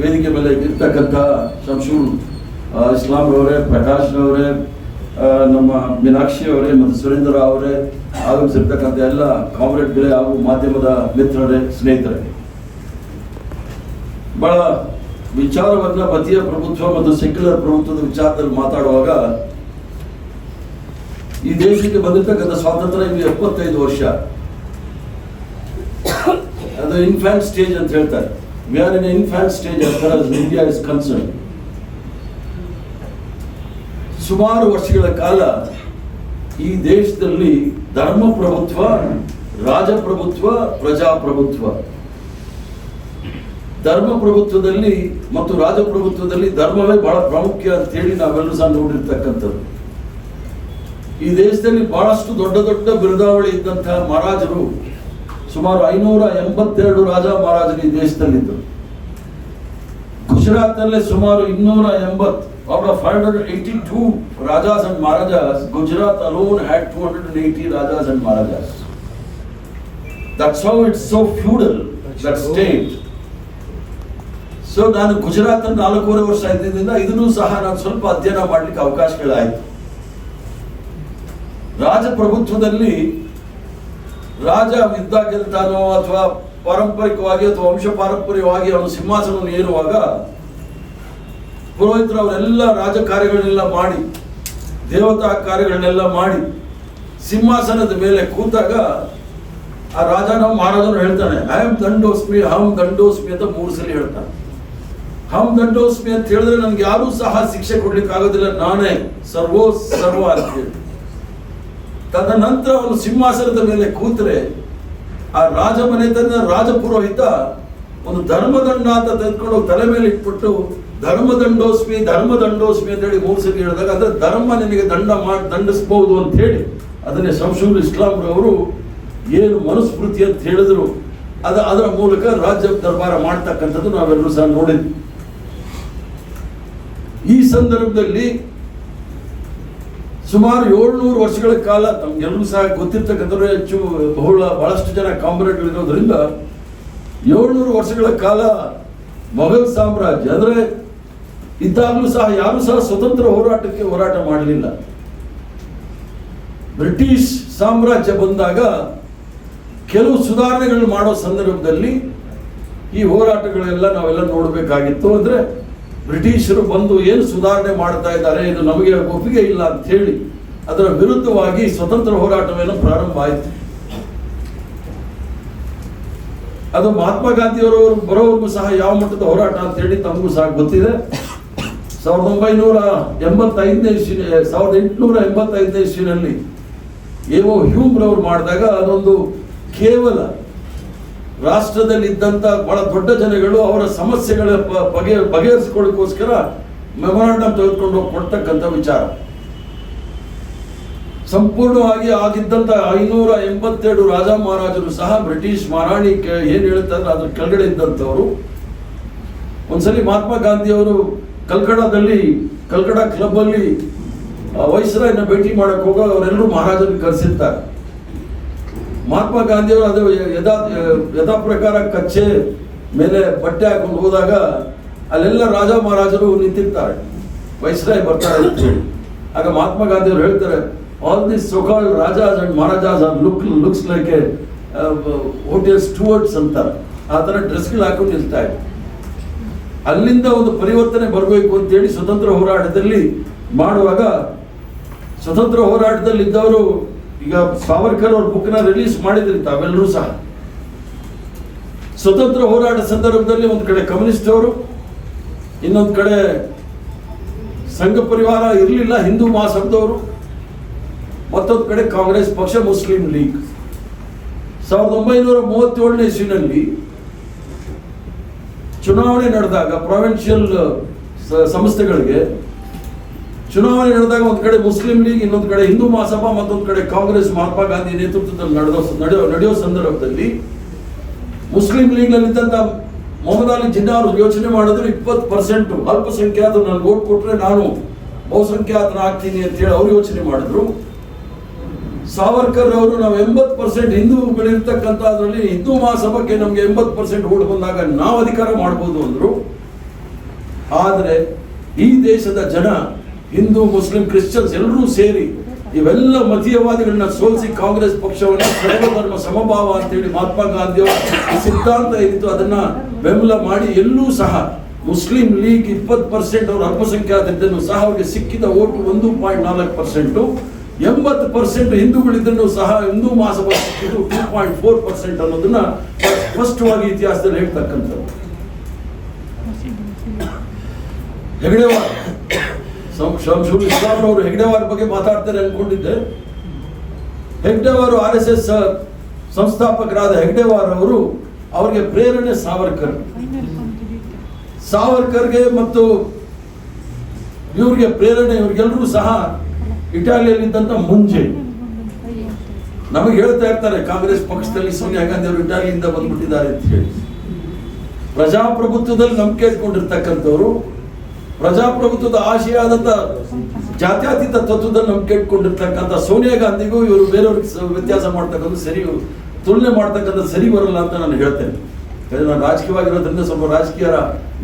ವೇದಿಕೆ ಮೇಲೆ ಇರ್ತಕ್ಕಂಥ ಶಂಶೂರ್ ಇಸ್ಲಾಂರವರೇ ಪ್ರಕಾಶ್ರವರೇ ನಮ್ಮ ಮೀನಾಕ್ಷಿ ಅವರೇ, ಮತ್ತು ಸುರೇಂದ್ರ ಅವರೇ, ಆಗಮಿಸಿರ್ತಕ್ಕಂಥ ಎಲ್ಲ ಕಾಮ್ರೇಡ್ಗಳೇ ಹಾಗೂ ಮಾಧ್ಯಮದ ಮಿತ್ರರೇ, ಸ್ನೇಹಿತರೇ. ಬಹಳ ವಿಚಾರವನ್ನ ಮತೀಯ ಪ್ರಭುತ್ವ ಮತ್ತು ಸೆಕ್ಯುಲರ್ ಪ್ರಭುತ್ವದ ವಿಚಾರದಲ್ಲಿ ಮಾತಾಡುವಾಗ ಈ ದೇಶಕ್ಕೆ ಬಂದಿರತಕ್ಕಂಥ ಸ್ವಾತಂತ್ರ್ಯ ಇದು ಎಪ್ಪತ್ತೈದು ವರ್ಷ. ಅದು ಇನ್ಫ್ಯಾಂಟ್ ಸ್ಟೇಜ್ ಅಂತ ಹೇಳ್ತಾರೆ. We in an infant stage as far as India is concerned. ಸುಮಾರು ವರ್ಷಗಳ ಕಾಲ ಈ ದೇಶದಲ್ಲಿ ಧರ್ಮ ಪ್ರಭುತ್ವ ರಾಜಪ್ರಭುತ್ವ, ಪ್ರಜಾಪ್ರಭುತ್ವ ಧರ್ಮ ಪ್ರಭುತ್ವದಲ್ಲಿ ಮತ್ತು ರಾಜಪ್ರಭುತ್ವದಲ್ಲಿ ಧರ್ಮವೇ ಬಹಳ ಪ್ರಾಮುಖ್ಯ ಅಂತ ಹೇಳಿ ನಾವೆಲ್ಲರೂ ಸಹ ನೋಡಿರ್ತಕ್ಕಂಥದ್ದು ಈ ದೇಶದಲ್ಲಿ ಬಹಳಷ್ಟು ದೊಡ್ಡ ದೊಡ್ಡ ಬಿರುದಾವಳಿ ಇದ್ದಂತಹ ಮಹಾರಾಜರು ಸುಮಾರು ಐನೂರ ಎಂಬತ್ತೆರಡು ರಾಜ ಮಹಾರಾಜರು ಈ ದೇಶದಲ್ಲಿದ್ದರು. ಗುಜರಾತ್ನಲ್ಲೇ ಸುಮಾರು ಇನ್ನೂರ ಎಂಬತ್ ಅವರ five hundred eighty two rajas and maharajas Gujarat alone had two hundred and eighty rajas and maharajas that's how it's so feudal that state so ನಾನು ಗುಜರಾತ್ ನಾಲ್ಕೂವರೆ ವರ್ಷ ಇದ್ದಿದ್ದರಿಂದ ಇದನ್ನು ಸಹ ನಾನು ಸ್ವಲ್ಪ ಅಧ್ಯಯನ ಮಾಡಲಿಕ್ಕೆ ಅವಕಾಶಗಳಾಯಿತು. ರಾಜಪ್ರಭುತ್ವದಲ್ಲಿ ರಾಜ ಯುದ್ಧ ಗೆಲ್ತಾನೋ ಅಥವಾ ಪಾರಂಪರಿಕವಾಗಿ ಅಥವಾ ವಂಶ ಪಾರಂಪರ್ಯವಾಗಿ ಅವನು ಸಿಂಹಾಸನವನ್ನು ಏರುವಾಗ ಪುರೋಹಿತರು ಅವರೆಲ್ಲ ರಾಜ ಕಾರ್ಯಗಳನ್ನೆಲ್ಲ ಮಾಡಿ, ದೇವತಾ ಕಾರ್ಯಗಳನ್ನೆಲ್ಲ ಮಾಡಿ ಸಿಂಹಾಸನದ ಮೇಲೆ ಕೂತಾಗ ಆ ರಾಜನ ಮಹಾರಾಜನು ಹೇಳ್ತಾನೆ ಐ ಆಮ್ ದಂಡೋಸ್ಮಿ ಹಮ್ ದಂಡೋಸ್ಮಿ ಅಂತ ಮೂರು ಸಲ ಹೇಳ್ತಾನೆ. ಹಮ್ ದಂಡೋಸ್ಮಿ ಅಂತ ಹೇಳಿದ್ರೆ ನನ್ಗೆ ಯಾರೂ ಸಹ ಶಿಕ್ಷೆ ಕೊಡ್ಲಿಕ್ಕೆ ಆಗೋದಿಲ್ಲ ನಾನೇ ಸರ್ವೋ ಸರ್ವ ಅಂತ ಹೇಳಿ. ತದನಂತರ ಅವನು ಸಿಂಹಾಸನದ ಮೇಲೆ ಕೂತರೆ ಆ ರಾಜ ತನ್ನ ರಾಜಪುರೋಹಿತ ಒಂದು ಧರ್ಮದಂಡ ಅಂತ ತೆಗೆದುಕೊಂಡು ತಲೆ ಮೇಲೆ ಇಟ್ಬಿಟ್ಟು, ಧರ್ಮದಂಡೋಸ್ಮಿ ಧರ್ಮದಂಡೋಸ್ಮಿ ಅಂತ ಹೇಳಿ ಮೂರು ಸರಿ ಹೇಳಿದಾಗ, ಅಂದ್ರೆ ಧರ್ಮ ನಿನಗೆ ದಂಡ ಮಾಡಿ, ದಂಡಿಸಬಹುದು ಅಂತ ಹೇಳಿ ಅದನ್ನೇ ಶಂಶೂರ್ ಇಸ್ಲಾಂರವರು ಏನು ಮನುಸ್ಮೃತಿ ಅಂತ ಹೇಳಿದ್ರು. ಅದ, ಅದರ ಮೂಲಕ ರಾಜ್ಯ ದರ್ಬಾರ ಮಾಡ್ತಕ್ಕಂಥದ್ದು ನಾವೆಲ್ಲರೂ ಸಹ ನೋಡಿದ್ವಿ. ಈ ಸಂದರ್ಭದಲ್ಲಿ ಸುಮಾರು ಏಳ್ನೂರು ವರ್ಷಗಳ ಕಾಲ ತಮ್ಗೆಲ್ಲರೂ ಸಹ ಗೊತ್ತಿರ್ತಕ್ಕಂಥವ್ರು ಹೆಚ್ಚು ಬಹುಳ ಬಹಳಷ್ಟು ಜನ ಕಾಮ್ರೇಡ್ಗಳು ಇರೋದ್ರಿಂದ ಏಳ್ನೂರು ವರ್ಷಗಳ ಕಾಲ ಮೊಘಲ್ ಸಾಮ್ರಾಜ್ಯ, ಅಂದ್ರೆ ಇದ್ದಾಗಲೂ ಸಹ ಯಾರು ಸಹ ಸ್ವತಂತ್ರ ಹೋರಾಟಕ್ಕೆ ಹೋರಾಟ ಮಾಡಲಿಲ್ಲ. ಬ್ರಿಟಿಷ್ ಸಾಮ್ರಾಜ್ಯ ಬಂದಾಗ ಕೆಲವು ಸುಧಾರಣೆಗಳು ಮಾಡೋ ಸಂದರ್ಭದಲ್ಲಿ ಈ ಹೋರಾಟಗಳೆಲ್ಲ ನಾವೆಲ್ಲ ನೋಡಬೇಕಾಗಿತ್ತು. ಅಂದ್ರೆ ಬ್ರಿಟಿಷರು ಬಂದು ಏನು ಸುಧಾರಣೆ ಮಾಡ್ತಾ ಇದ್ದಾರೆ ಇದು ನಮಗೆ ಒಪ್ಪಿಗೆ ಇಲ್ಲ ಅಂತ ಹೇಳಿ ಅದರ ವಿರುದ್ಧವಾಗಿ ಸ್ವತಂತ್ರ ಹೋರಾಟವೇನು ಪ್ರಾರಂಭ ಆಯಿತು. ಅದು ಮಹಾತ್ಮ ಗಾಂಧಿಯವರು ಬರೋವರೆಗೂ ಸಹ ಯಾವ ಮಟ್ಟದ ಹೋರಾಟ ಅಂತ ಹೇಳಿ ತಮಗೂ ಸಹ ಗೊತ್ತಿದೆ. ಸಾವಿರದ ಒಂಬೈನೂರ ಎಂಬತ್ತೈದನೇ ಇಸ್ವಿನ, ಸಾವಿರದ ಎಂಟುನೂರ ಎಂಬತ್ತೈದನೇ ಇಸ್ವಿನಲ್ಲಿ ಎ ಹ್ಯೂಮ್ರವ್ರು ಮಾಡಿದಾಗ ಅದೊಂದು ಕೇವಲ ರಾಷ್ಟ್ರದಲ್ಲಿ ಇದ್ದಂತ ಬಹಳ ದೊಡ್ಡ ಜನಗಳು ಅವರ ಸಮಸ್ಯೆಗಳ ಬಗೆ ಬಗೆಹರಿಸಿಕೊಳ್ಳೋಕ್ಕೋಸ್ಕರ ಮೆಮೊರಾಂಡಮ್ ತೆಗೆದುಕೊಂಡು ಕೊಡ್ತಕ್ಕಂಥ ವಿಚಾರ. ಸಂಪೂರ್ಣವಾಗಿ ಆಗಿದ್ದಂತ ಐನೂರ ಎಂಬತ್ತೆರಡು ರಾಜ ಮಹಾರಾಜರು ಸಹ ಬ್ರಿಟಿಷ್ ಮಹಾರಾಣಿ ಏನು ಹೇಳ್ತಾರೆ ಅದ್ರ ಕೆಳಗಡೆ ಇದ್ದಂಥವ್ರು. ಒಂದ್ಸಲಿ ಮಹಾತ್ಮ ಗಾಂಧಿಯವರು ಕಲ್ಕಡದಲ್ಲಿ, ಕಲ್ಕಡ ಕ್ಲಬ್ ಅಲ್ಲಿ ವೈಸ್ರಾಯ್ನ ಭೇಟಿ ಮಾಡಕ್ ಹೋಗ ಅವರೆಲ್ಲರೂ ಮಹಾರಾಜರನ್ನು ಕರೆಸಿರ್ತಾರೆ. ಮಹಾತ್ಮ ಗಾಂಧಿಯವರು ಅದು ಯಥಾ ಯಥಾ ಪ್ರಕಾರ ಕಚ್ಚೆ ಮೇಲೆ ಬಟ್ಟೆ ಹಾಕೊಂಡು ಹೋದಾಗ ಅಲ್ಲೆಲ್ಲ ರಾಜ ಮಹಾರಾಜರು ನಿಂತಿರ್ತಾರೆ. ವೈಸ್ರಾಯ್ ಬರ್ತಾರೆ ಅಂತ ಹೇಳಿ. ಆಗ ಮಹಾತ್ಮ ಗಾಂಧಿಯವರು ಹೇಳ್ತಾರೆ all this so called rajas and maharajas are look looks like a hotel stewards ಅಂತಾರೆ. ಆ ಥರ ಡ್ರೆಸ್ಗಳು ಹಾಕೊಂಡು ನಿಲ್ತಾ ಇದೆ ಅಲ್ಲಿಂದ ಒಂದು ಪರಿವರ್ತನೆ ಬರಬೇಕು ಅಂತೇಳಿ ಸ್ವತಂತ್ರ ಹೋರಾಟದಲ್ಲಿ ಮಾಡುವಾಗ, ಸ್ವತಂತ್ರ ಹೋರಾಟದಲ್ಲಿ ಇದ್ದವರು ಈಗ ಸಾವರ್ಕರ್ ಅವ್ರ ಬುಕ್ನ ರಿಲೀಸ್ ಮಾಡಿದ್ರಿ ತಾವೆಲ್ಲರೂ ಸಹ. ಸ್ವತಂತ್ರ ಹೋರಾಟ ಸಂದರ್ಭದಲ್ಲಿ ಒಂದು ಕಡೆ ಕಮ್ಯುನಿಸ್ಟ್ ಅವರು, ಇನ್ನೊಂದು ಕಡೆ ಸಂಘ ಪರಿವಾರ ಇರಲಿಲ್ಲ, ಹಿಂದೂ ಮಹಾಸಭದವರು ಮತ್ತೊಂದು ಕಡೆ ಕಾಂಗ್ರೆಸ್ ಪಕ್ಷ ಮುಸ್ಲಿಂ ಲೀಗ್. ಸಾವಿರದ ಒಂಬೈನೂರ ಮೂವತ್ತೇಳನೇ ಇಸ್ವಿನಲ್ಲಿ ಚುನಾವಣೆ ನಡೆದಾಗ ಪ್ರೊವಿನ್ಷಿಯಲ್ ಸಂಸ್ಥೆಗಳಿಗೆ ಚುನಾವಣೆ ನಡೆದಾಗ ಒಂದು ಕಡೆ ಮುಸ್ಲಿಂ ಲೀಗ್, ಇನ್ನೊಂದು ಕಡೆ ಹಿಂದೂ ಮಹಾಸಭಾ, ಮತ್ತೊಂದು ಕಡೆ ಕಾಂಗ್ರೆಸ್, ಮಹಾತ್ಮ ಗಾಂಧಿ ನೇತೃತ್ವದಲ್ಲಿ ನಡೆದ ನಡೆಯೋ ನಡೆಯೋ ಸಂದರ್ಭದಲ್ಲಿ ಮುಸ್ಲಿಂ ಲೀಗ್ನಲ್ಲಿದ್ದಂಥ ಮೊಹಮ್ಮದ್ ಅಲಿ ಜಿನ್ನಾ ಅವರು ಯೋಚನೆ ಮಾಡಿದ್ರು ಇಪ್ಪತ್ತು ಪರ್ಸೆಂಟ್ ಅಲ್ಪಸಂಖ್ಯಾತರು ನಾನು ಓಟ್ ಕೊಟ್ಟರೆ ನಾನು ಬಹುಸಂಖ್ಯಾತನ ಆಗ್ತೀನಿ ಅಂತ ಹೇಳಿ ಅವ್ರು ಯೋಚನೆ ಮಾಡಿದ್ರು. ಸಾವರ್ಕರ್ ಅವರು ನಾವು ಎಂಬತ್ತು ಪರ್ಸೆಂಟ್ ಹಿಂದೂಗಳಿರ್ತಕ್ಕಂಥ ಅದರಲ್ಲಿ ಹಿಂದೂ ಮಹಾಸಭಾಕ್ಕೆ ನಮಗೆ ಎಂಬತ್ತು ಪರ್ಸೆಂಟ್ ಓಟ್ ಬಂದಾಗ ನಾವು ಅಧಿಕಾರ ಮಾಡ್ಬೋದು ಅಂದ್ರು. ಆದರೆ ಈ ದೇಶದ ಜನ ಹಿಂದೂ, ಮುಸ್ಲಿಂ, ಕ್ರಿಶ್ಚಿಯನ್ಸ್ ಎಲ್ಲರೂ ಸೇರಿ ಇವೆಲ್ಲ ಮತೀಯವಾದಿಗಳನ್ನ ಸೋಲಿಸಿ ಕಾಂಗ್ರೆಸ್ ಪಕ್ಷವನ್ನ ಸರ್ವಧರ್ಮ ಸಮಭಾವ ಅಂತೇಳಿ ಮಹಾತ್ಮ ಗಾಂಧಿಯವರ ಸಿದ್ಧಾಂತ ಏನಿತ್ತು ಅದನ್ನ ಬೆಂಬಲ ಮಾಡಿ ಎಲ್ಲೂ ಸಹ ಮುಸ್ಲಿಂ ಲೀಗ್ ಇಪ್ಪತ್ತು ಪರ್ಸೆಂಟ್ ಅವರು ಅಲ್ಪಸಂಖ್ಯಾತರಿದ್ದನ್ನು ಸಹ ಅವರಿಗೆ ಸಿಕ್ಕಿದ ಓಟು ಒಂದು ಪಾಯಿಂಟ್ ನಾಲ್ಕು ಪರ್ಸೆಂಟು. ಎಂಬತ್ತು ಪರ್ಸೆಂಟ್ ಹಿಂದೂಗಳಿದ್ದನ್ನು ಸಹ ಹಿಂದೂ ಮಹಾಸಭಾ ಸಿಕ್ಕಿದ್ದು ಟೂ ಪಾಯಿಂಟ್ ಫೋರ್ ಪರ್ಸೆಂಟ್ ಅನ್ನೋದನ್ನ ಸ್ಪಷ್ಟವಾಗಿ ಇತಿಹಾಸದಲ್ಲಿ ಹೇಳ್ತಕ್ಕಂಥದ್ದು. ಹೆಗಡೆವಾರ್ ಶಂಶುಲ್ ಇಸ್ಲಾಂ ಅವರು ಹೆಗ್ಡೆವಾರ್ ಬಗ್ಗೆ ಮಾತಾಡ್ತಾರೆ ಅಂದ್ಕೊಂಡಿದ್ದೆ ಹೆಗ್ಡೆವಾರು ಆರ್ ಎಸ್ ಎಸ್ ಸಂಸ್ಥಾಪಕರಾದ ಹೆಗ್ಡೆವಾರ್ ಅವರು ಅವರಿಗೆ ಪ್ರೇರಣೆ ಸಾವರ್ಕರ್. ಸಾವರ್ಕರ್ಗೆ ಮತ್ತು ಇವ್ರಿಗೆ ಪ್ರೇರಣೆ ಇವ್ರಿಗೆಲ್ಲರೂ ಸಹ ಇಟಾಲಿಯಲ್ಲಿದ್ದಂಥ ಮುಂಜೆ ನಮಗೆ ಹೇಳ್ತಾ ಇರ್ತಾರೆ, ಕಾಂಗ್ರೆಸ್ ಪಕ್ಷದಲ್ಲಿ ಸೋನಿಯಾ ಗಾಂಧಿ ಅವರು ಇಟಾಲಿಯಿಂದ ಬಂದ್ಬಿಟ್ಟಿದ್ದಾರೆ ಅಂತ ಹೇಳಿ. ಪ್ರಜಾಪ್ರಭುತ್ವದಲ್ಲಿ ನಂಬಿಕೆ ಇಟ್ಕೊಂಡಿರ್ತಕ್ಕಂಥವ್ರು ಪ್ರಜಾಪ್ರಭುತ್ವದ ಆಶಯಾದಂಥ ಜಾತ್ಯತೀತ ತತ್ವದಲ್ಲಿ ಕೇಳ್ಕೊಂಡಿರ್ತಕ್ಕಂಥ ಸೋನಿಯಾ ಗಾಂಧಿಗೂ ಇವರು ಬೇರೆಯವ್ರಿಗೆ ವ್ಯತ್ಯಾಸ ಮಾಡ್ತಕ್ಕಂಥ ಸರಿ ತುಲನೆ ಮಾಡ್ತಕ್ಕಂಥ ಸರಿ ಬರಲ್ಲ ಅಂತ ನಾನು ಹೇಳ್ತೇನೆ. ನಾನು ರಾಜಕೀಯವಾಗಿರೋದ್ರಿಂದ ಸ್ವಲ್ಪ ರಾಜಕೀಯ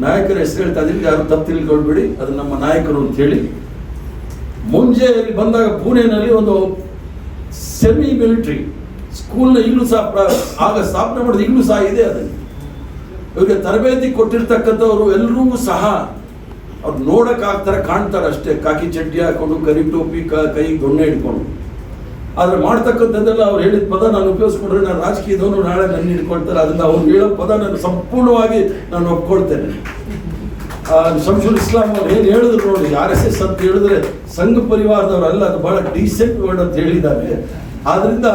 ನಾಯಕರ ಹೆಸರು ಹೇಳ್ತಾ ಇದ್ದೀನಿ, ಯಾರು ತಪ್ಪು ತಿಳ್ಕೊಳ್ಬೇಡಿ, ಅದು ನಮ್ಮ ನಾಯಕರು ಅಂತ ಹೇಳಿ. ಮುಂಜೆ ಬಂದಾಗ ಪುಣೆನಲ್ಲಿ ಒಂದು ಸೆಮಿ ಮಿಲಿಟ್ರಿ ಸ್ಕೂಲ್ನ ಈಗಲೂ ಸಹ ಆಗ ಸ್ಥಾಪನೆ ಮಾಡಿದ ಈಗಲೂ ಸಹ ಇದೆ ಅದು. ಇವರಿಗೆ ತರಬೇತಿ ಕೊಟ್ಟಿರ್ತಕ್ಕಂಥವ್ರು ಎಲ್ಲರೂ ಸಹ ಅವ್ರು ನೋಡಕ್ ಆಗ್ತಾರೆ ಕಾಣ್ತಾರೆ ಅಷ್ಟೇ. ಕಾಕಿ ಚಡ್ಡಿ ಹಾಕೊಂಡು ಕರಿ ಟೋಪಿ ಕ- ದೊಣ್ಣೆ ಹಿಡ್ಕೊಂಡು. ಆದರೆ ಮಾಡ್ತಕ್ಕಂಥದ್ದೆಲ್ಲ ಅವ್ರು ಹೇಳಿದ ಪದ ನಾನು ಉಪಯೋಗಿಸ್ಕೊಂಡ್ರೆ ನಾನು ರಾಜಕೀಯದವನು ನಾಳೆ ನನ್ನ ಹಿಡ್ಕೊಳ್ತಾರೆ. ಅದನ್ನ ಅವ್ರು ಹೇಳೋ ಪದ ನಾನು ಸಂಪೂರ್ಣವಾಗಿ ನಾನು ಒಪ್ಕೊಳ್ತೇನೆ. ಆ, ಶಂಶುಲ್ ಇಸ್ಲಾಂ ಅವ್ರು ಏನು ಹೇಳಿದ್ರು ನೋಡಿ ಆರ್ ಎಸ್ ಎಸ್ ಅಂತ ಹೇಳಿದ್ರೆ ಸಂಘ ಪರಿವಾರದವರಲ್ಲ ಅದು ಬಹಳ ಡೀಸೆಂಟ್ ವರ್ಡ್ ಅಂತ ಹೇಳಿದ್ದಾರೆ. ಆದ್ರಿಂದ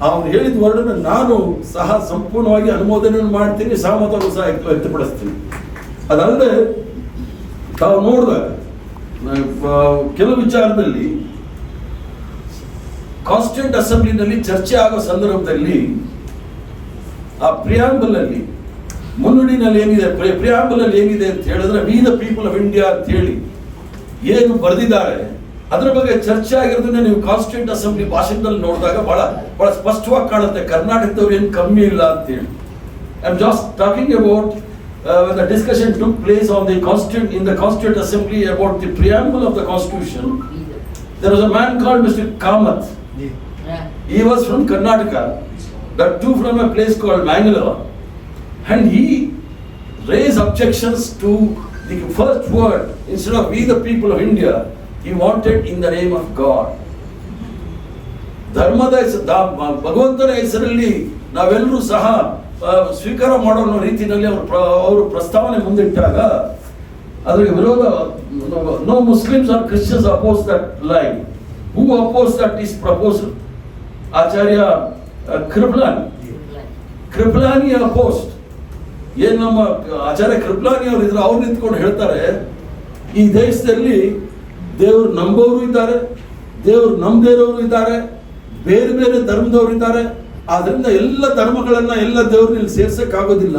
ಅವ್ರು ಹೇಳಿದ ವರ್ಡನ್ನು ನಾನು ಸಹ ಸಂಪೂರ್ಣವಾಗಿ ಅನುಮೋದನೆ ಮಾಡ್ತೀನಿ ಸಹಮತವನ್ನು ಸಹ ವ್ಯಕ್ತ- ವ್ಯಕ್ತಪಡಿಸ್ತೀನಿ. ಅದಲ್ಲದೆ ತಾವು ನೋಡಿದಾಗ ಕೆಲವು ವಿಚಾರದಲ್ಲಿ ಕಾನ್ಸ್ಟಿಟ್ಯೂಂಟ್ ಅಸೆಂಬ್ಲಿನಲ್ಲಿ ಚರ್ಚೆ ಆಗೋ ಸಂದರ್ಭದಲ್ಲಿ ಆ ಪ್ರಿಯಾಂಬಲ್ ಅಲ್ಲಿ ಮುನ್ನುಡಿನಲ್ಲಿ ಏನಿದೆ ಪ್ರಿಯಾಂಬಲ್ ಅಲ್ಲಿ ಏನಿದೆ ಅಂತ ಹೇಳಿದ್ರೆ we the people of India ಅಂತ ಹೇಳಿ ಏನು ಬರೆದಿದ್ದಾರೆ, ಅದ್ರ ಬಗ್ಗೆ ಚರ್ಚೆ ಆಗಿರೋದನ್ನ ನೀವು ಕಾನ್ಸ್ಟಿಟ್ಯೂಂಟ್ ಅಸೆಂಬ್ಲಿ ಭಾಷಣದಲ್ಲಿ ನೋಡಿದಾಗ ಬಹಳ ಬಹಳ ಸ್ಪಷ್ಟವಾಗಿ ಕಾಣುತ್ತೆ. ಕರ್ನಾಟಕದವ್ರು ಏನು ಕಮ್ಮಿ ಇಲ್ಲ ಅಂತ ಹೇಳಿ. I am just talking about The discussion took place on the constituent in the constituent assembly about the preamble of the constitution there was a man called Mr. Kamath. He was from Karnataka, that too from a place called Mangalore. And he raised objections to the first word, instead of we the people of India, he wanted in the name of God. ಧರ್ಮದ ಹೆಸ- the- ಭ- ಭಗವಂತನ ಹೆಸರಲ್ಲಿ ನಾವೆಲ್ಲರೂ ಸಹ ಆ, ಸ್ವೀಕಾರ ಮಾಡೋ ರೀತಿಯಲ್ಲಿ ಅವರು ಅವರು ಪ್ರಸ್ತಾವನೆ ಮುಂದಿಟ್ಟಾಗ ಅದಕ್ಕೆ ವಿರೋಧ no Muslims are Christians oppose that line who oppose that is proposal Acharya Kripalani Kripalani opposed ಏನ್ ನಮ್ಮ ಆಚಾರ್ಯ ಕೃಪ್ಲಾನಿ ಅವರು ಇದ್ರೆ ಅವ್ರು ನಿಂತ್ಕೊಂಡು ಹೇಳ್ತಾರೆ, ಈ ದೇಶದಲ್ಲಿ ದೇವ್ರು ನಂಬೋರು ಇದ್ದಾರೆ, ದೇವ್ರು ನಂಬದೇ ಇದ್ದಾರೆ, ಬೇರೆ ಬೇರೆ ಧರ್ಮದವರು ಇದ್ದಾರೆ. ಆದ್ರಿಂದ ಎಲ್ಲ ಧರ್ಮಗಳನ್ನ ಎಲ್ಲ ದೇವ್ರನ್ನ ಸೇರ್ಸಕ್ ಆಗೋದಿಲ್ಲ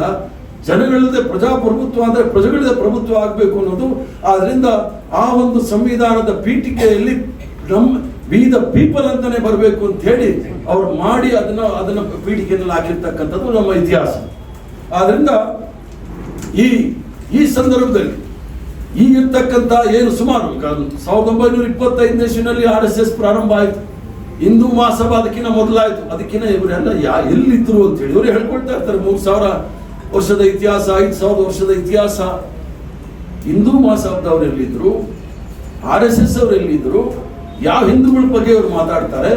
ಜನಗಳದೇ ಪ್ರಜಾಪ್ರಭುತ್ವ ಅಂದ್ರೆ ಪ್ರಜೆಗಳದೇ ಪ್ರಭುತ್ವ ಆಗಬೇಕು ಅನ್ನೋದು. ಆದ್ರಿಂದ ಆ ಒಂದು ಸಂವಿಧಾನದ ಪೀಠಿಕೆಯಲ್ಲಿ ನಮ್ಮ ವಿ ದ ಪೀಪಲ್ ಅಂತಾನೆ ಬರಬೇಕು ಅಂತ ಹೇಳಿ ಅವ್ರು ಮಾಡಿ ಅದನ್ನ ಅದನ್ನ ಪೀಠಿಕೆಯಲ್ಲಿ ಹಾಕಿರ್ತಕ್ಕಂಥದ್ದು ನಮ್ಮ ಇತಿಹಾಸ. ಆದ್ರಿಂದ ಈ ಈ ಸಂದರ್ಭದಲ್ಲಿ ಈಗಿರ್ತಕ್ಕಂಥ ಏನು ಸುಮಾರು ಸಾವಿರದ ಒಂಬೈನೂರ ಇಪ್ಪತ್ತೈದನೇ ಆರ್ ಎಸ್ ಎಸ್ ಪ್ರಾರಂಭ ಆಯಿತು. ಹಿಂದೂ ಮಹಾಸಭಾ ಅದಕ್ಕಿಂತ ಮೊದಲಾಯಿತು. ಅದಕ್ಕಿಂತ ಇವರೆಲ್ಲ ಯಾ, ಎಲ್ಲಿದ್ರು ಅಂತ ಹೇಳಿ. ಇವರು ಹೇಳ್ಕೊಳ್ತಾ ಇರ್ತಾರೆ, ಮೂರು ಸಾವಿರ ವರ್ಷದ ಇತಿಹಾಸ, ಐದು ಸಾವಿರದ ವರ್ಷದ ಇತಿಹಾಸ. ಹಿಂದೂ ಮಹಾಸಭಾದವ್ರು ಎಲ್ಲಿದ್ರು, ಆರ್ ಎಸ್ ಎಸ್ ಅವ್ರು ಎಲ್ಲಿದ್ರು, ಯಾವ ಹಿಂದೂಗಳ ಬಗ್ಗೆ ಅವ್ರು ಮಾತಾಡ್ತಾರೆ,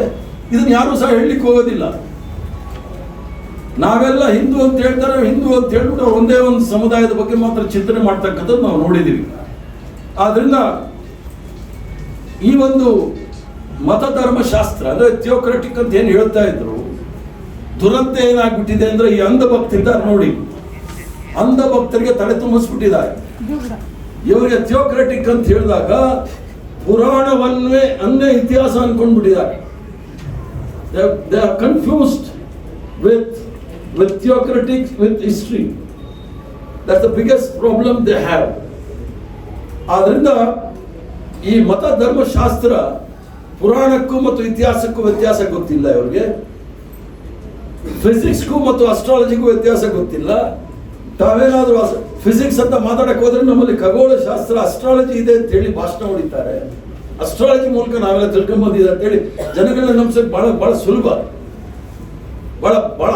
ಇದನ್ನ ಯಾರು ಸಹ ಹೇಳಲಿಕ್ಕೆ ಹೋಗೋದಿಲ್ಲ. ನಾವೆಲ್ಲ ಹಿಂದೂ ಅಂತ ಹೇಳ್ತಾರೆ, ಹಿಂದೂ ಅಂತ ಹೇಳ್ಬಿಟ್ಟು ಅವ್ರು ಒಂದೇ ಒಂದು ಸಮುದಾಯದ ಬಗ್ಗೆ ಮಾತ್ರ ಚಿಂತನೆ ಮಾಡ್ತಕ್ಕಂಥದ್ದು ನಾವು ನೋಡಿದ್ದೀವಿ. ಆದ್ರಿಂದ ಈ ಒಂದು ಮತಧರ್ಮಶಾಸ್ತ್ರ, ಅಂದ್ರೆ ಥಿಯೋಕ್ರೆಟಿಕ್ ಅಂತ ಏನು ಹೇಳ್ತಾ ಇದ್ರು, ದುರಂತ ಏನಾಗ್ಬಿಟ್ಟಿದೆ ಅಂದ್ರೆ ಈ ಅಂಧ ಭಕ್ತಿದ್ದಾರೆ ನೋಡಿ ಅಂಧ ಭಕ್ತರಿಗೆ ತಲೆ ತುಂಬಿಸ್ಬಿಟ್ಟಿದ್ದಾರೆ. ಇವರಿಗೆ ಥಿಯೋಕ್ರೆಟಿಕ್ ಅಂತ ಹೇಳಿದಾಗ ಪುರಾಣವನ್ನೇ ಅನ್ನೇ ಇತಿಹಾಸ ಅನ್ಕೊಂಡ್ಬಿಟ್ಟಿದ್ದಾರೆ. They are confused with with theocratic with history that's the biggest problem they have ಆದ್ರಿಂದ ಈ ಮತ ಧರ್ಮಶಾಸ್ತ್ರ ಪುರಾಣಕ್ಕೂ ಮತ್ತು ಇತಿಹಾಸಕ್ಕೂ ವ್ಯತ್ಯಾಸ ಗೊತ್ತಿಲ್ಲ ಇವ್ರಿಗೆ. ಫಿಸಿಕ್ಸ್ಗೂ ಮತ್ತು ಅಸ್ಟ್ರಾಲಜಿಗೂ ವ್ಯತ್ಯಾಸ ಗೊತ್ತಿಲ್ಲ. ತಾವೇನಾದರೂ ಫಿಸಿಕ್ಸ್ ಅಂತ ಮಾತಾಡಕ್ಕೆ ಹೋದ್ರೆ ನಮ್ಮಲ್ಲಿ ಖಗೋಳ ಶಾಸ್ತ್ರ ಅಸ್ಟ್ರಾಲಜಿ ಇದೆ ಅಂತ ಹೇಳಿ ಭಾಷಣ ಹೊಡಿತಾರೆ ಅಸ್ಟ್ರಾಲಜಿ ಮೂಲಕ ನಾವೆಲ್ಲ ತಿಳ್ಕೊಂಬಂದಿದೆ ಅಂತ ಹೇಳಿ ಜನಗಳನ್ನ ನಂಬಿಸೋಕೆ ಬಹಳ ಬಹಳ ಸುಲಭ. ಬಹಳ ಬಹಳ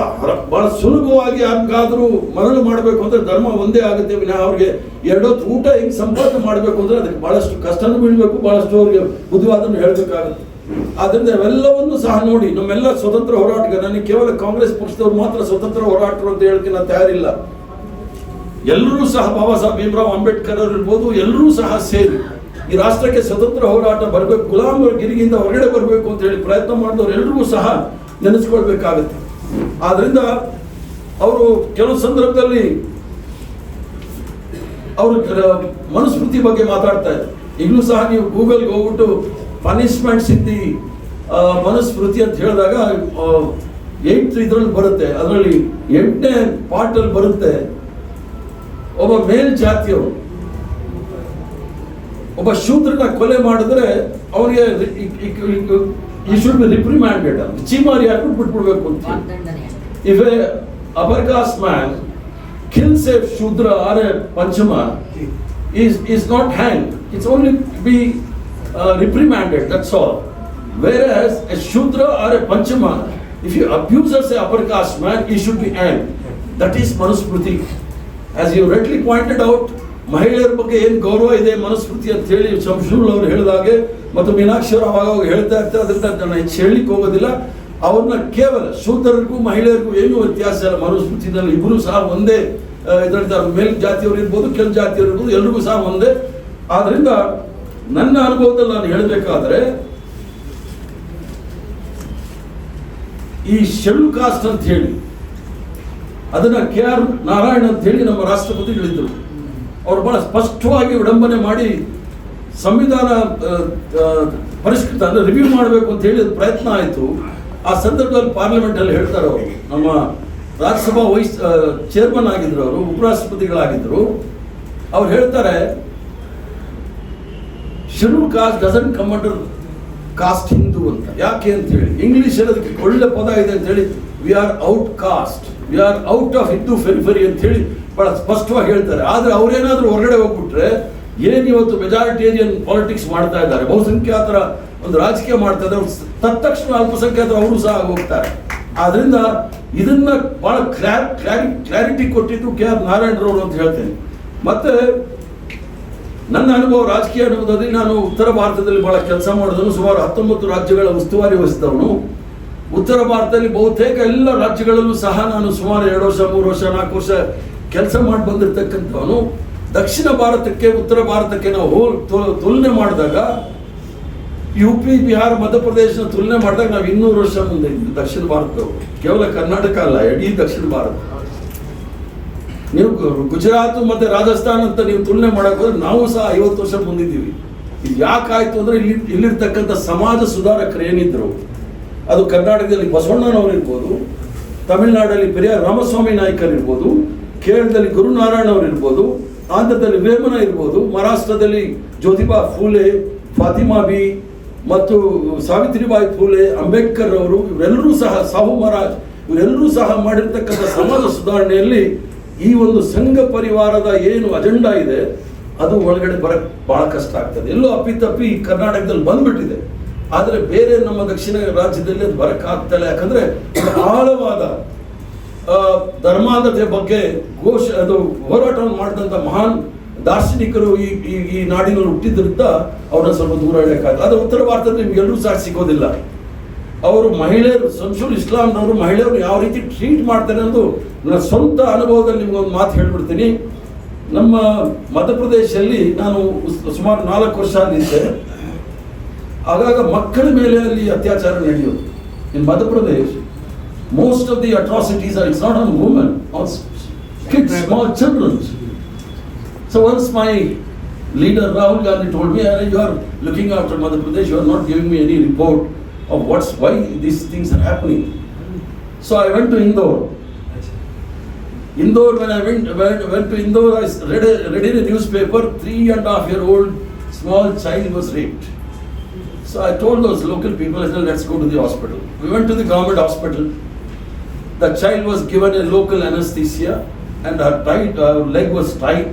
ಬಹಳ ಸುಲಭವಾಗಿ ಯಾರಿಗಾದ್ರೂ ಮರಳು ಮಾಡಬೇಕು ಅಂದ್ರೆ ಧರ್ಮ ಒಂದೇ ಆಗುತ್ತೆ. ವಿನಃ ಅವ್ರಿಗೆ ಎರಡೊತ್ತು ಊಟ ಹೆಂಗೆ ಸಂಪಾದನೆ ಮಾಡಬೇಕು ಅಂದ್ರೆ ಅದಕ್ಕೆ ಬಹಳಷ್ಟು ಕಷ್ಟನೂ ಬೀಳಬೇಕು, ಬಹಳಷ್ಟು ಅವ್ರಿಗೆ ಬುದ್ಧಿವಾದನ್ನು ಹೇಳ್ಬೇಕಾಗುತ್ತೆ. ಆದ್ದರಿಂದ ಅವೆಲ್ಲವನ್ನೂ ಸಹ ನೋಡಿ, ನಮ್ಮೆಲ್ಲ ಸ್ವತಂತ್ರ ಹೋರಾಟಗಾರ ನನಗೆ ಕೇವಲ ಕಾಂಗ್ರೆಸ್ ಪಕ್ಷದವ್ರು ಮಾತ್ರ ಸ್ವತಂತ್ರ ಹೋರಾಟರು ಅಂತ ಹೇಳಕ್ಕೆ ನಾನು ತಯಾರಿಲ್ಲ. ಎಲ್ಲರೂ ಸಹ ಬಾಬಾ ಸಾಹೇಬ್, ಭೀಮರಾವ್ ಅಂಬೇಡ್ಕರ್ ಅವರು ಇರ್ಬೋದು, ಎಲ್ಲರೂ ಸಹ ಸೇರಿ ಈ ರಾಷ್ಟ್ರಕ್ಕೆ ಸ್ವತಂತ್ರ ಹೋರಾಟ ಬರಬೇಕು, ಗುಲಾಮರ ಗಿರಿಗಿಂದ ಹೊರಗಡೆ ಬರಬೇಕು ಅಂತ ಹೇಳಿ ಪ್ರಯತ್ನ ಮಾಡಿದವರು ಎಲ್ಲರಿಗೂ ಸಹ ನೆನೆಸ್ಕೊಳ್ಬೇಕಾಗತ್ತೆ. ಆದ್ರಿಂದ ಅವರು ಕೆಲವು ಸಂದರ್ಭದಲ್ಲಿ ಅವರು ಮನುಸ್ಮೃತಿ ಬಗ್ಗೆ ಮಾತಾಡ್ತಾ ಇದ್ರು. ಈಗಲೂ ಸಹ ನೀವು ಗೂಗಲ್ಗೆ ಹೋಗ್ಬಿಟ್ಟು ಪನಿಷ್ಮೆಂಟ್ಸ್ ಸಿದ್ಧಿ ಮನುಸ್ಮೃತಿ ಅಂತ ಹೇಳಿದಾಗ ಏಟ್ ಇದರಲ್ಲಿ ಬರುತ್ತೆ. ಅದರಲ್ಲಿ ಎಂಟನೇ ಪಾರ್ಟಲ್ಲಿ ಬರುತ್ತೆ, ಒಬ್ಬ ಮೇಲ್ ಜಾತಿಯವರು ಒಬ್ಬ ಶೂದ್ರನ ಕೊಲೆ ಮಾಡಿದ್ರೆ ಅವನಿಗೆ he should be reprimanded. Chimari put If a upper caste man kills a Shudra or a Panchama, is, is not hanged. It's only be uh, reprimanded, that's all. Whereas a Shudra or a Panchama, if you abuse as an upper caste man, he should be hanged. That is Manusmriti. As you rightly pointed out, ಮಹಿಳೆಯರ ಬಗ್ಗೆ ಏನು ಗೌರವ ಇದೆ ಮನಸ್ಮೃತಿ ಅಂತ ಹೇಳಿ ಶಂಶೂಲ್ ಅವರು ಹೇಳಿದಾಗೆ ಮತ್ತು ಮೀನಾಕ್ಷಿ ಅವರು ಅವಾಗ ಹೇಳ್ತಾ ಇರ್ತಾರೆ, ಅದರಿಂದ ನಾನು ಹೆಚ್ಚು ಹೇಳಲಿಕ್ಕೆ ಹೋಗೋದಿಲ್ಲ. ಅವ್ರನ್ನ ಕೇವಲ ಶೂದ್ರರಿಗೂ ಮಹಿಳೆಯರಿಗೂ ಏನೂ ವ್ಯತ್ಯಾಸ ಇಲ್ಲ ಮನುಸ್ಮೃತಿನಲ್ಲಿ ಇಬ್ಬರು ಸಹ ಒಂದೇ ಇದರಲ್ಲಿ ಮೇಲ್ ಜಾತಿಯವರು ಇರ್ಬೋದು, ಕೆಲ ಜಾತಿಯವರು ಇರ್ಬೋದು, ಎಲ್ರಿಗೂ ಸಹ ಒಂದೇ. ಆದ್ರಿಂದ ನನ್ನ ಅನುಭವದಲ್ಲಿ ನಾನು ಹೇಳಬೇಕಾದ್ರೆ, ಈ ಶೆಡ್ಯೂಲ್ ಕಾಸ್ಟ್ ಅಂತ ಹೇಳಿ, ಅದನ್ನ ಕೆ ಆರ್ ನಾರಾಯಣ್ ಅಂತ ಹೇಳಿ ನಮ್ಮ ರಾಷ್ಟ್ರಪತಿ ಹೇಳಿದ್ರು. ಅವರು ಬಹಳ ಸ್ಪಷ್ಟವಾಗಿ ವಿಡಂಬನೆ ಮಾಡಿ ಸಂವಿಧಾನ ಪರಿಷ್ಕೃತ ಅಂದರೆ ರಿವ್ಯೂ ಮಾಡಬೇಕು ಅಂತ ಹೇಳಿದ ಪ್ರಯತ್ನ ಆಯಿತು. ಆ ಸಂದರ್ಭದಲ್ಲಿ ಪಾರ್ಲಿಮೆಂಟ್ ಅಲ್ಲಿ ಹೇಳ್ತಾರೆ ಅವರು, ನಮ್ಮ ರಾಜ್ಯಸಭಾ ವೈಸ್ ಚೇರ್ಮನ್ ಆಗಿದ್ರು ಅವರು ಉಪರಾಷ್ಟ್ರಪತಿಗಳಾಗಿದ್ದರು ಅವ್ರು ಹೇಳ್ತಾರೆ schedule caste doesn't come caste Hindu ಅಂತ. ಯಾಕೆ ಅಂತ ಹೇಳಿ. ಇಂಗ್ಲಿಷ್ ಅದಕ್ಕೆ ಒಳ್ಳೆ ಪದ ಇದೆ ಅಂತ ಹೇಳಿ we are out caste we are out of Hindu periphery ಅಂತ ಹೇಳಿ ಬಹಳ ಸ್ಪಷ್ಟವಾಗಿ ಹೇಳ್ತಾರೆ. ಆದ್ರೆ ಅವ್ರೇನಾದ್ರೂ ಹೊರಗಡೆ ಹೋಗ್ಬಿಟ್ರೆ ಏನು ಇವತ್ತು ಮೆಜಾರಿಟೇರಿಯನ್ ಪಾಲಿಟಿಕ್ಸ್ ಮಾಡ್ತಾ ಇದ್ದಾರೆ? ಬಹುಸಂಖ್ಯಾತರ ಒಂದು ರಾಜಕೀಯ ಮಾಡ್ತಾ ಇದ್ದಾರೆ. ತತ್ತಕ್ಷಣ ತತ್ಕ್ಷಣ ಅಲ್ಪಸಂಖ್ಯಾತರು ಅವರು ಸಹ ಹೋಗ್ತಾರೆ ಆದ್ರಿಂದ ಇದನ್ನ ಬಹಳ ಕ್ಲಾರಿ ಕ್ಲಾರಿಟಿ ಕೊಟ್ಟಿದ್ದು ಕೆ ಆರ್ ನಾರಾಯಣರವರು ಅಂತ ಹೇಳ್ತೇನೆ. ಮತ್ತೆ ನನ್ನ ಅನುಭವ ರಾಜಕೀಯ ಅನುಭವದಲ್ಲಿ ನಾನು ಉತ್ತರ ಭಾರತದಲ್ಲಿ ಬಹಳ ಕೆಲಸ ಮಾಡಿದನು ಸುಮಾರು ಹತ್ತೊಂಬತ್ತು ರಾಜ್ಯಗಳ ಉಸ್ತುವಾರಿ ವಹಿಸಿದವನು. ಉತ್ತರ ಭಾರತದಲ್ಲಿ ಬಹುತೇಕ ಎಲ್ಲ ರಾಜ್ಯಗಳಲ್ಲೂ ಸಹ ನಾನು ಸುಮಾರು ಎರಡು ವರ್ಷ, ಮೂರು ವರ್ಷ, ನಾಲ್ಕು ವರ್ಷ ಕೆಲಸ ಮಾಡಿ ಬಂದಿರತಕ್ಕಂಥವನು ದಕ್ಷಿಣ ಭಾರತಕ್ಕೆ, ಉತ್ತರ ಭಾರತಕ್ಕೆ ನಾವು ಹೋಲ್ ತುಲನೆ ಮಾಡಿದಾಗ ಯು ಪಿ ಬಿಹಾರ ಮಧ್ಯಪ್ರದೇಶ ತುಲನೆ ಮಾಡಿದಾಗ ನಾವು ಇನ್ನೂರು ವರ್ಷ ಮುಂದೆ ಇದ್ದೀವಿ ದಕ್ಷಿಣ ಭಾರತದವರು. ಕೇವಲ ಕರ್ನಾಟಕ ಅಲ್ಲ, ಇಡೀ ದಕ್ಷಿಣ ಭಾರತ. ನೀವು ಗುಜರಾತ್ ಮತ್ತೆ ರಾಜಸ್ಥಾನ ಅಂತ ನೀವು ತುಲನೆ ಮಾಡಕ್ ನಾವು ಸಹ ಐವತ್ತು ವರ್ಷ ಮುಂದಿದ್ದೀವಿ ಇದು ಯಾಕಾಯ್ತು ಅಂದ್ರೆ ಇಲ್ಲಿ, ಇಲ್ಲಿರ್ತಕ್ಕಂಥ ಸಮಾಜ ಸುಧಾರಕರು ಏನಿದ್ರು, ಅದು ಕರ್ನಾಟಕದಲ್ಲಿ ಬಸವಣ್ಣನವರು ಇರ್ಬೋದು ತಮಿಳುನಾಡಲ್ಲಿ ಪೆರಿಯಾರ್ ರಾಮಸ್ವಾಮಿ ನಾಯ್ಕರ್ ಇರ್ಬೋದು ಕೇರಳದಲ್ಲಿ ಗುರುನಾರಾಯಣ ಅವರು ಇರ್ಬೋದು, ಆಂಧ್ರದಲ್ಲಿ ವೇಮನ ಇರ್ಬೋದು, ಮಹಾರಾಷ್ಟ್ರದಲ್ಲಿ ಜ್ಯೋತಿಬಾ ಫೂಲೆ, ಫಾತಿಮಾ ಬಿ ಮತ್ತು ಸಾವಿತ್ರಿಬಾಯಿ ಫೂಲೆ, ಅಂಬೇಡ್ಕರ್ ಅವರು ಇವರೆಲ್ಲರೂ ಸಹ ಸಾಹು ಮಹಾರಾಜ್, ಇವರೆಲ್ಲರೂ ಸಹ ಮಾಡಿರ್ತಕ್ಕಂಥ ಸಮಾಜ ಸುಧಾರಣೆಯಲ್ಲಿ ಈ ಒಂದು ಸಂಘ ಪರಿವಾರದ ಏನು ಅಜೆಂಡಾ ಇದೆ, ಅದು ಒಳಗಡೆ ಬರಕ್ ಬಹಳ ಕಷ್ಟ ಆಗ್ತದೆ. ಎಲ್ಲೋ ಅಪ್ಪಿತಪ್ಪಿ ಕರ್ನಾಟಕದಲ್ಲಿ ಬಂದ್ಬಿಟ್ಟಿದೆ. ಆದರೆ ಬೇರೆ ನಮ್ಮ ದಕ್ಷಿಣ ರಾಜ್ಯದಲ್ಲಿ ಅದು ಬರಕ್ ಆಗ್ತಾ ಇಲ್ಲ. ಯಾಕಂದ್ರೆ ಆಳವಾದ ಧರ್ಮಾಂಧತೆ ಬಗ್ಗೆ ಘೋಷ, ಅದು ಹೋರಾಟವನ್ನು ಮಾಡಿದಂಥ ಮಹಾನ್ ದಾರ್ಶನಿಕರು ಈ ಈ ಈ ನಾಡಿನಲ್ಲಿ ಹುಟ್ಟಿದ್ರಿಂದ ಅವ್ರನ್ನ ಸ್ವಲ್ಪ ದೂರ ಇಡಕ್ಕಾಗ ಅದು ಉತ್ತರ ಭಾರತದಲ್ಲಿ ನಿಮ್ಗೆಲ್ಲರೂ ಸಹ ಸಿಗೋದಿಲ್ಲ. ಅವರು ಮಹಿಳೆಯರು ಸಂಶೂಲ್ ಇಸ್ಲಾಂನವರು ಮಹಿಳೆಯರು ಯಾವ ರೀತಿ ಟ್ರೀಟ್ ಮಾಡ್ತಾರೆ ಅನ್ನೋದು ನನ್ನ ಸ್ವಂತ ಅನುಭವದಲ್ಲಿ ನಿಮ್ಗೊಂದು ಮಾತು ಹೇಳ್ಬಿಡ್ತೀನಿ. ನಮ್ಮ ಮಧ್ಯಪ್ರದೇಶದಲ್ಲಿ ನಾನು ಸುಮಾರು ನಾಲ್ಕು ವರ್ಷ ಅಲ್ಲಿದ್ದೆ ಆಗಾಗ ಮಕ್ಕಳ ಮೇಲೆ ಅಲ್ಲಿ ಅತ್ಯಾಚಾರ ನಡೆಯೋದು. ಇನ್ Madhya Pradesh. Most of the atrocities are, it's not on women, or kids, small children. So once my leader Rahul Gandhi told me, you are looking after Madhya Pradesh, you are not giving me any report of what's why these things are happening. So I went to Indore. Indore, when I went, went, went to Indore, I read a, read in a newspaper, three and a half year old small child was raped. So I told those local people, I said, let's go to the hospital. We went to the government hospital. The child was given a local anesthesia. and her tight, her leg was tight.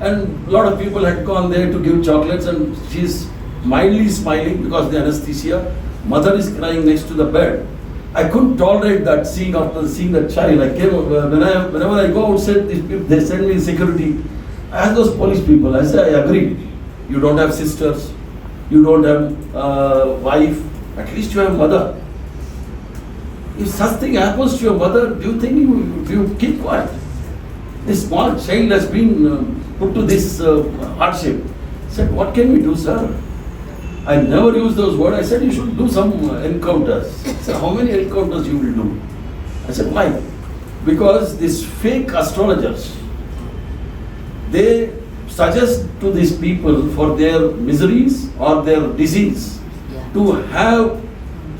And a lot of people had gone there to give chocolates, and she's mildly smiling because the anesthesia. Mother is crying next to the bed. I couldn't tolerate that seeing after seeing the child. I came uh, when I whenever I go outside, they send me security. I ask those police people. I say I agree. You don't have sisters. You don't have uh, wife. At least you have mother. If such thing happens to your mother, do you think you, you keep quiet? This small child has been uh, put to this uh, hardship. I said, what can we do, sir? I never used those words. I said, you should do some uh, encounters. Said, how many encounters you will do? I said, why? Because these fake astrologers, they suggest to these people for their miseries or their disease Yeah. to have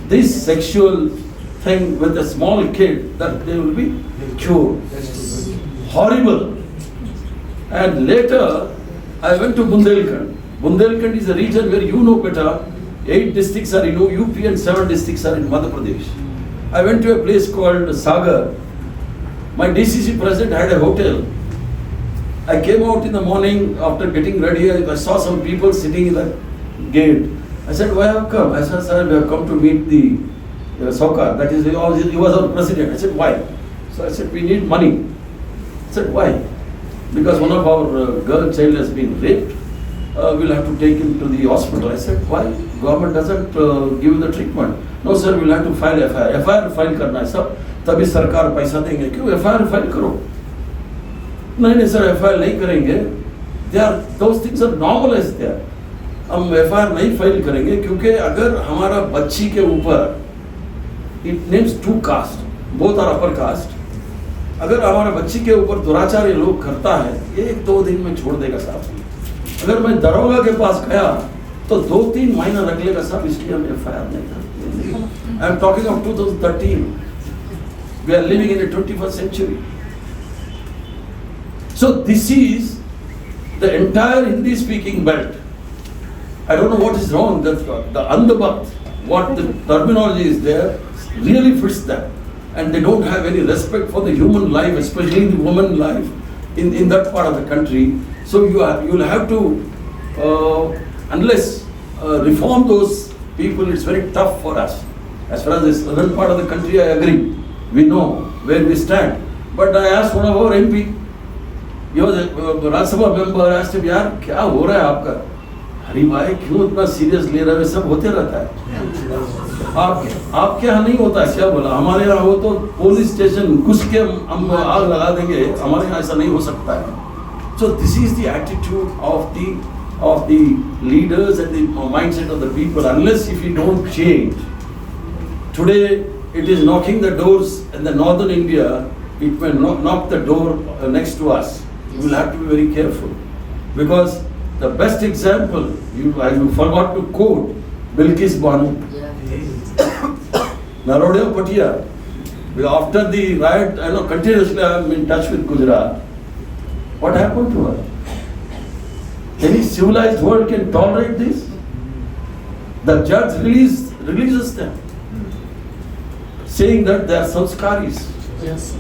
this sexual thing with a small kid that they will be cured. Horrible. And later, I went to Bundelkhand. Bundelkhand is a region where you know better. Eight districts are in UP and seven districts are in Madhya Pradesh. I went to a place called Sagar. My DCC president had a hotel. I came out in the morning after getting ready. I saw some people sitting in the gate. I said, Why have come? I said, Sir, we have come to meet the uh, Saukar. That is, he was, he was our president. I said, Why? So I said, We need money. I said, Why? Because one of our uh, girl child has been raped. Uh, we'll have to take him to the hospital. I said, Why? Government doesn't uh, give the treatment. No, sir, we'll have to file FIR. FIR file करना है सब तभी सरकार पैसा देंगे क्यों FIR file करो नहीं नहीं सर एफ़ नहीं करेंगे they are those things are normalize they are हम एफ़ नहीं फ़ाइल करेंगे क्योंकि अगर हमारा बच्ची के ऊपर it names to caste both are upper caste अगर हमारा बच्ची के ऊपर दुराचार ये लोग करता है एक दो दिन में छोड़ देगा साहब। अगर मैं दरोगा के पास गया तो दो तीन महीना रख लेगा साहब इसलिए हम एफ़ आई आर नहीं करते। I am talking of 2013 we are living in twenty first century this is the entire Hindi speaking belt. I don't know what is wrong, the, the Andabhat, what the terminology is there, really fits them, And they don't have any respect for the human life, especially the woman life in, in that part of the country. So you you'll have to, uh, unless uh, reform those people, it's very tough for us. As far as the southern part of the country, I agree. We know where we stand. But I asked one of our MP, he was a uh, Rajya Sabha member, I asked him, Yaar, kya ho raha hai aapka? अरे भाई, क्यों इतना serious ले रहे सब होते रहता है। आप आप क्या नहीं होता क्या बोला? हमारे यहाँ हो तो पुलिस स्टेशन घुस के हम आग लगा देंगे। हमारे यहाँ ऐसा नहीं हो सकता है। So this is the attitude of the of the leaders and the mindset of the people unless if you don't change today it is knocking the doors in the northern India it may knock the door next to us you will have to be very careful because the best example, you, I you forgot to quote Bilkis Banu, Yeah. Narodeo Patia. After the riot, I know continuously I am in touch with Gujarat. What happened to her? Any civilized world can tolerate this? The judge release, releases them, saying that they are sanskaris. Yes.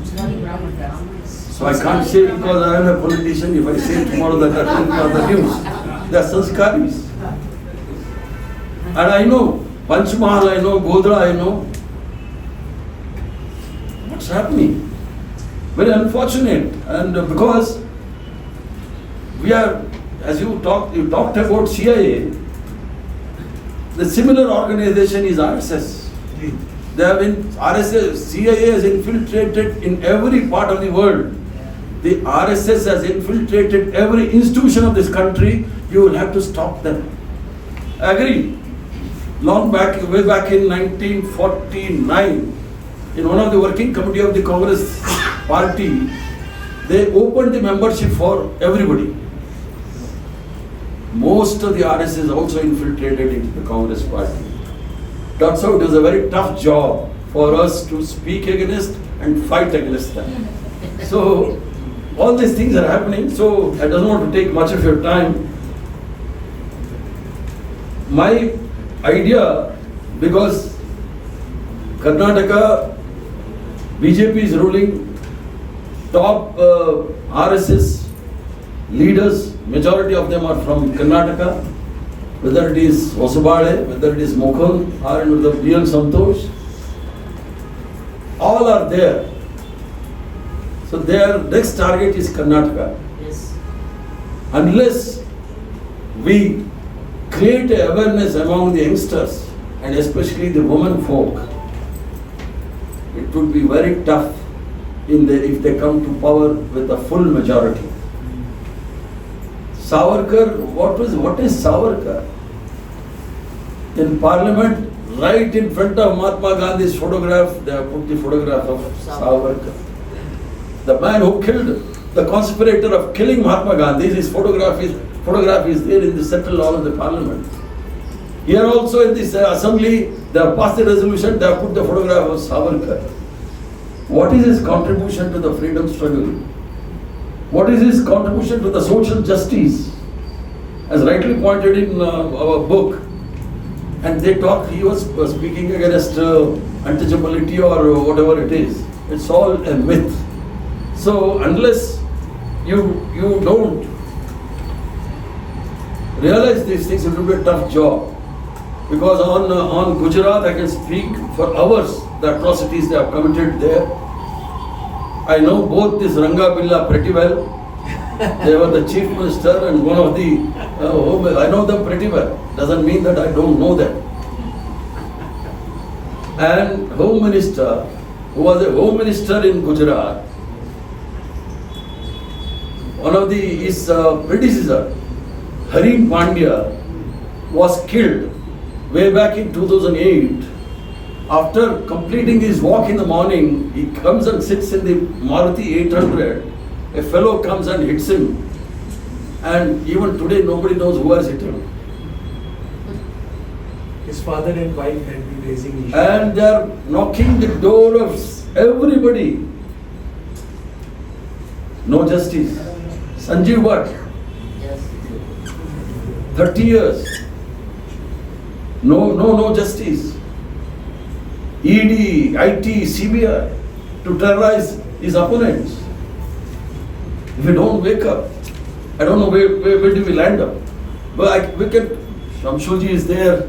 So I can't say because I am a politician, if I say tomorrow that that will be on the news. They are sanskaris. And I know, Panchmahal I know, Godra I know. What's happening? Very unfortunate. And because we are, as you talked, you talked about CIA, the similar organization is RSS. They have been, RSS, CIA has infiltrated in every part of the world. The RSS has infiltrated every institution of this country. You will have to stop them. Agree. Long back, way back in 1949, in one of the working committee of the Congress party, they opened the membership for everybody. Most of the RSS also infiltrated into the Congress party. That's how it was a very tough job for us to speak against and fight against them. So, all these things are happening, so I don't want to take much of your time. My idea, because Karnataka, BJP is ruling, top uh, RSS leaders, majority of them are from Karnataka, whether it is Osabale, whether it is Mukund, or the BL Santosh, all are there. So their next target is Karnataka. Yes. Unless we create awareness among the youngsters and especially the women folk, it would be very tough in the, if they come to power with a full majority. Savarkar, what was what is Savarkar? In Parliament, right in front of Mahatma Gandhi's photograph, they have put the photograph of Savarkar. The man who killed the conspirator of killing Mahatma Gandhi, his photograph is photograph is there in the central hall of the Parliament. Here also in this assembly, they have passed the resolution, they have put the photograph of Savarkar. What is his contribution to the freedom struggle? What is his contribution to the social justice? As rightly pointed in uh, our book, and they talk, he was was speaking against uh, untouchability or whatever it is. It's all a myth. So unless you you don't realize these things, it will be a tough job. Because on uh, on Gujarat, I can speak for hours the atrocities they have committed there. I know both this Ranga Billa pretty well. They were the chief minister and one of the. Uh, I know them pretty well. Doesn't mean that I don't know them. And home minister, who was a home minister in Gujarat, one of the his uh, predecessor, Harim Pandya, was killed way back in 2008. After completing his walk in the morning, he comes and sits in the Maruti 800. A fellow comes and hits him. And even today, nobody knows who has hit him. His father and wife had been raising issues. And they are knocking the door of everybody. No justice. Sanjeev Bhatt, Yes. 30 years. No, no, no justice. ED, IT, CBI to terrorize his opponents. If we don't wake up, I don't know where, where, where do we land up. But I, we can, Shamshuji is there,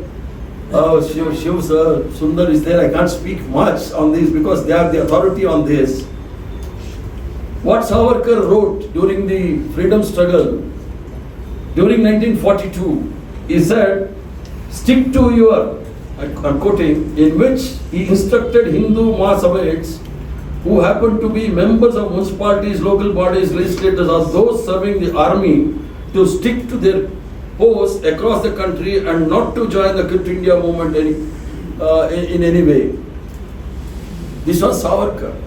uh, Shiv, Shiv uh, Sundar is there. I can't speak much on this because they are the authority on this. What Savarkar wrote during the freedom struggle during 1942, is that stick to your, I'm quoting, in which he instructed Hindu Mahasabhaites who happened to be members of municipalities, local bodies, legislators, or those serving the army to stick to their posts across the country and not to join the Quit India movement any, uh, in, in any way. This was Savarkar.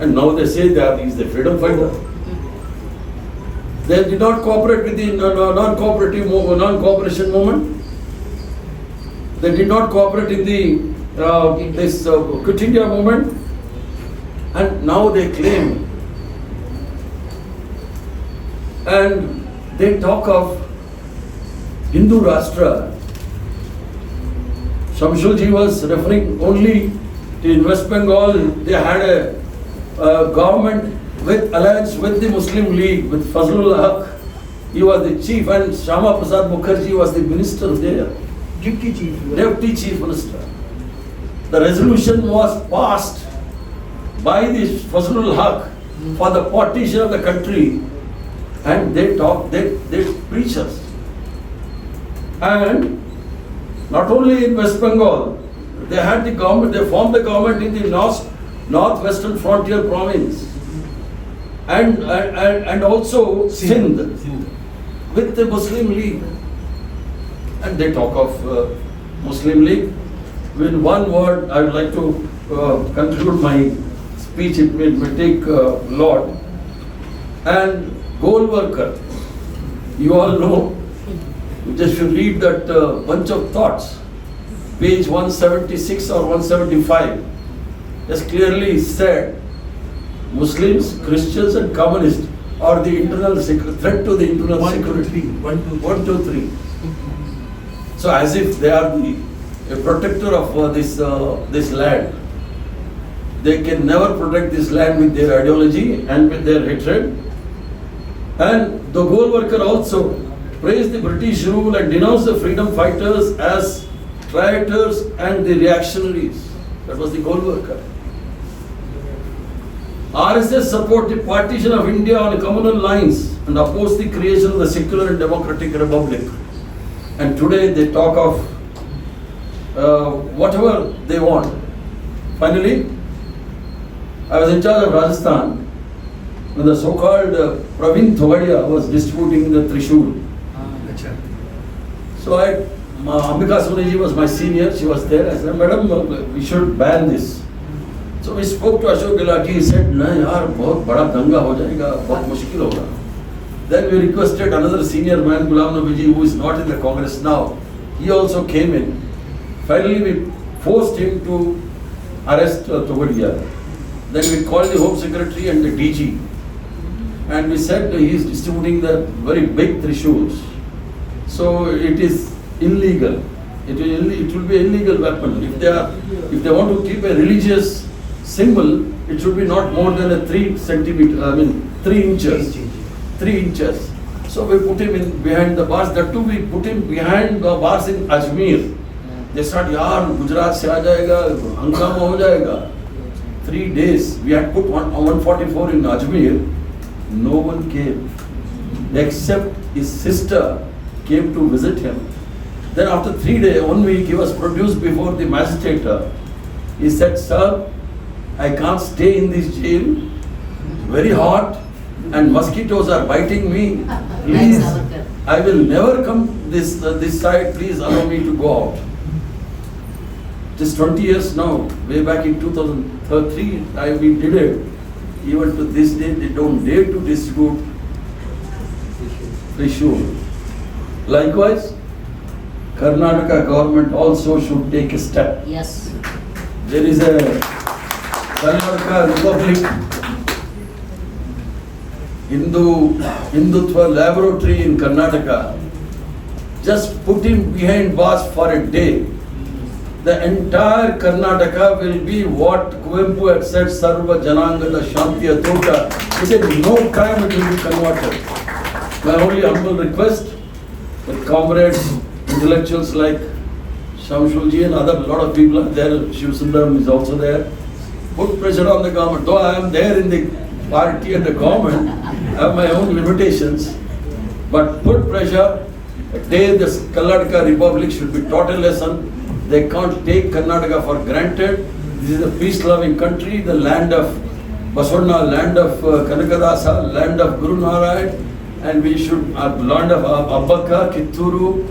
And now they say that he is the freedom fighter. They did not cooperate with the non- non- non-cooperative, non-cooperation movement. They did not cooperate in the, uh, this uh, Quit India movement. And now they claim. And they talk of Hindu Rashtra. Shamshulji was referring only to West Bengal, they had a, uh government with alliance with the Muslim League, with Fazlul Haq. He was the chief and Shama Prasad Mukherjee was the minister there, Deputy chief. deputy chief minister. The resolution was passed by the Fazlul Haq for the partition of the country and they talk, they, they preach us. And not only in West Bengal, they had the government, they formed the government in the north, northwestern frontier province. And, and, and also Sindh with the Muslim League. And they talk of uh, Muslim League. With one word, I would like to uh, conclude my speech, it may, take a lot. And goal worker, you all know, you just should read that uh, bunch of thoughts, page 176 or 175, just clearly said Muslims, Christians, and communists are the internal threat to the internal One, two, security. three. One, two, three. One, two, three. So as if they are the a protector of uh, this uh, this land. they can never protect this land with their ideology and with their hatred. And the goal worker also praised the British rule and denounced the freedom fighters as traitors and the reactionaries. That was the goal worker. RSS support the partition of India on communal lines and oppose the creation of the secular and democratic republic. And today they talk of uh, whatever they want. Finally, I was in charge of Rajasthan when the so-called uh, Praveen Thogadia was distributing the Trishul. Acha. So I, Ma- Ambika was my senior, she was there. I said, Madam, uh, we should ban this. So we spoke to Ashok Gilati, he said, नहीं यार बहुत बड़ा दंगा हो जाएगा, बहुत मुश्किल होगा. Then we requested another senior man, Ghulam Nabi ji, who is not in the Congress now. He also came in. Finally, we forced him to arrest uh, Togadia. Then we called the Home Secretary and the DG. And we said uh, he is distributing the very big Trishuls. So it is illegal. It will, it will be illegal weapon. If they are, if they want to keep a religious single, it should be not more than a 3 centimeter, I mean 3 inches. 3 inches. So we put him in behind the bars. That too we put him behind the bars in Ajmer. They said, "Yar, Gujarat se aa hangama ho jaega." Three days, we had put one, 144 in Ajmer. No one came except his sister came to visit him. Then after three days, one week, he was produced before the magistrate. He said, sir, I can't stay in this jail, very hot and mosquitoes are biting me. Please, I will never come this, uh, this side, please allow me to go out. Just 20 years now, way back in 2003, I we did it. Even to this day, they don't dare to distribute Trishul. Likewise, Karnataka government also should take a step. Yes. There is a Karnataka republic Hindu Hindutva laboratory in Karnataka just put in behind bars for a day the entire Karnataka will be what Kuvempu expect ಸರ್ವ ಜನಾಂಗದ ಶಾಂತಿಯ ತೋಟ it is no time it will be converted my only humble request with comrades intellectuals like Shamshulji and other lot of people are there. Shiv Sundaram is also there. Put pressure on the government, though I am there in the party and the government, I have my own limitations. But put pressure, a day the Karnataka Republic should be taught a lesson. They can't take Karnataka for granted. This is a peace-loving country, the land of Baswana, land of uh, Kanakadasa, land of Guru Narayan, and we should, uh, land of Abbaka, Kitturu.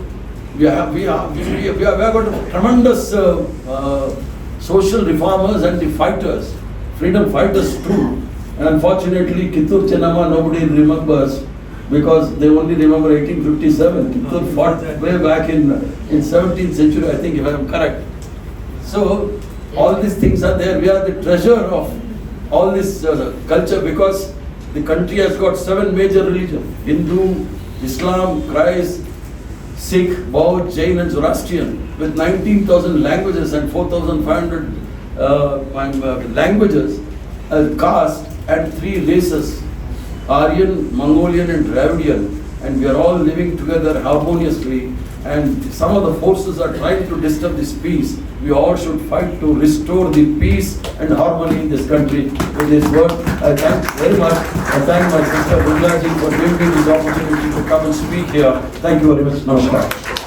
We have, we have, we have, we have got tremendous uh, uh, social reformers and the fighters, freedom fighters too. And unfortunately, Kittur Chennamma nobody remembers because they only remember 1857. Kittur fought way back in, in 17th century, I think, if I am correct. So, all these things are there. We are the treasure of all this uh, culture because the country has got seven major religions Hindu, Islam, Christ, Sikh, Baud, Jain, and Zoroastrian with 19,000 languages and 4,500 uh, uh, languages, a caste, and three races Aryan, Mongolian, and Dravidian. And we are all living together harmoniously. And some of the forces are trying to disturb this peace. We all should fight to restore the peace and harmony in this country. With this word, I thank very much. I thank my sister Buglaji for giving me this opportunity to come and speak here. Thank you very much. Namaskar.